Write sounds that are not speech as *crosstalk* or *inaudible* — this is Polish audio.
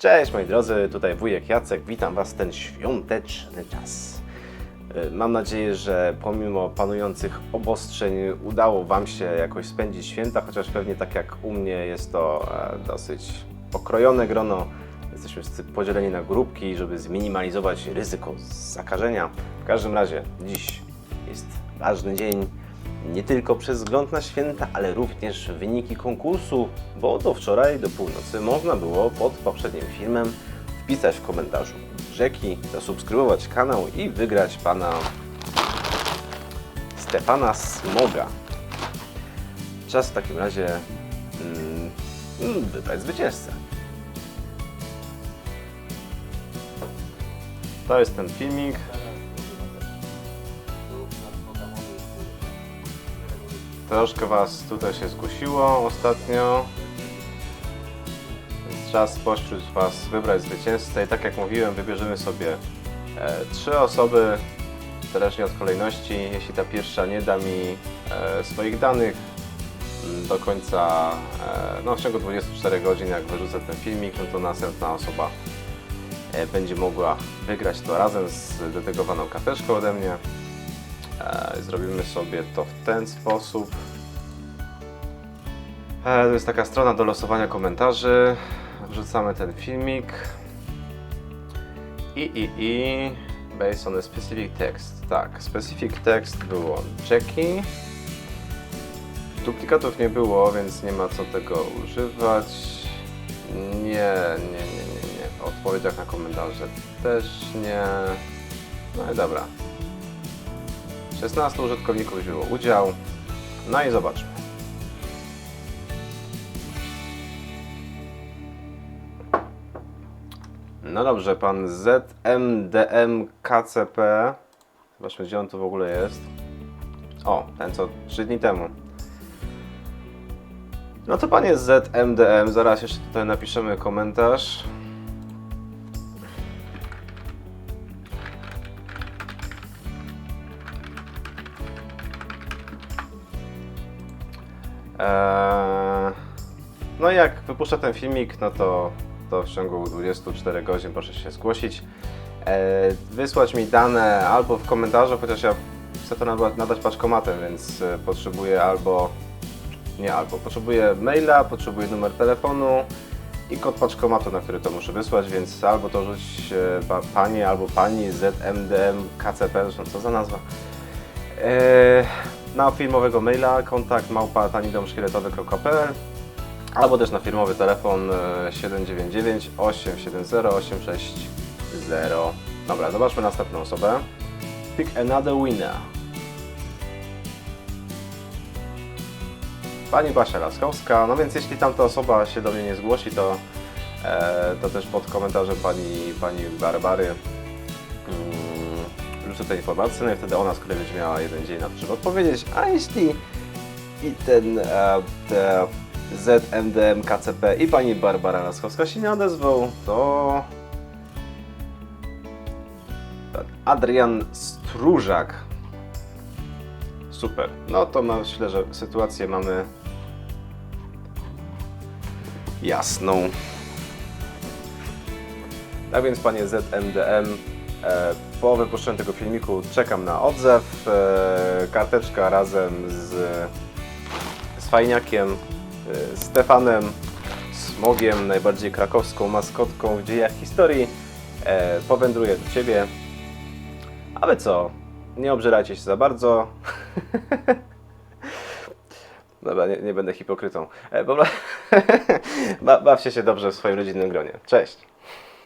Cześć moi drodzy, tutaj wujek Jacek, witam Was w ten świąteczny czas. Y, Mam nadzieję, że pomimo panujących obostrzeń udało Wam się jakoś spędzić święta, chociaż pewnie tak jak u mnie jest to e, dosyć okrojone grono. Jesteśmy wszyscy podzieleni na grupki, żeby zminimalizować ryzyko zakażenia. W każdym razie dziś jest ważny dzień, nie tylko przez wzgląd na święta, ale również wyniki konkursu, bo do wczoraj, do północy można było pod poprzednim filmem wpisać w komentarzu rzeki, zasubskrybować kanał i wygrać pana Stefana Smoga. Czas w takim razie mm, mm, wybrać zwycięzcę. To jest ten filmik. Troszkę Was tutaj się zgłosiło ostatnio. Więc czas spośród Was wybrać zwycięzcę i tak jak mówiłem, wybierzemy sobie e, trzy osoby, zależnie od kolejności. Jeśli ta pierwsza nie da mi e, swoich danych mm, do końca, e, no w ciągu 24 godzin jak wyrzucę ten filmik, no to następna osoba będzie mogła wygrać to razem z dedykowaną karteczką ode mnie. E, Zrobimy sobie to w ten sposób. E, To jest taka strona do losowania komentarzy. Wrzucamy ten filmik. I, i, i. Based on a specific text. Tak, specific text było Jackie. Duplikatów nie było, więc nie ma co tego używać. Nie, nie, nie, nie, nie. W odpowiedziach na komentarze też nie. No i dobra. 16 użytkowników wzięło udział. No i zobaczmy. No dobrze, pan ZMDMKCP. Zobaczmy, gdzie on tu w ogóle jest. O, ten co 3 dni temu. No to panie ZMDM, zaraz jeszcze tutaj napiszemy komentarz. Eee, no jak wypuszczę ten filmik, no to, to w ciągu 24 godzin proszę się zgłosić. Eee, wysłać mi dane albo w komentarzu, chociaż ja chcę to nada- nadać paczkomatem, więc e, potrzebuję albo, nie albo, potrzebuję maila, potrzebuję numer telefonu i kod paczkomatu, na który to muszę wysłać, więc albo to rzuć e, pa, panie albo pani ZMDM KCP, zresztą co za nazwa. Eee, na firmowego maila kontakt małpa tanidomszkieletowy.pl albo też na firmowy telefon e, 799 870 860. Dobra, zobaczmy następną osobę. Pick another winner. Pani Basia Laskowska, no więc jeśli tamta osoba się do mnie nie zgłosi, to, e, to też pod komentarzem pani, pani Barbary mm, rzucę te informacje, no i wtedy ona z kolei będzie miała jeden dzień na to, żeby odpowiedzieć. A jeśli i ten e, te ZMDM KCP i pani Barbara Laskowska się nie odezwą, to Adrian Stróżak. Super. No to myślę, że sytuację mamy jasną. Tak więc panie ZMDM, e, po wypuszczeniu tego filmiku czekam na odzew. E, karteczka razem z, z fajniakiem, e, Stefanem, Smogiem, najbardziej krakowską maskotką w dziejach historii, powędruje do Ciebie. A Wy co? Nie obżerajcie się za bardzo. *laughs* Dobra, nie, nie będę hipokrytą. Po pro- *laughs* ba- Bawcie się dobrze w swoim rodzinnym gronie. Cześć!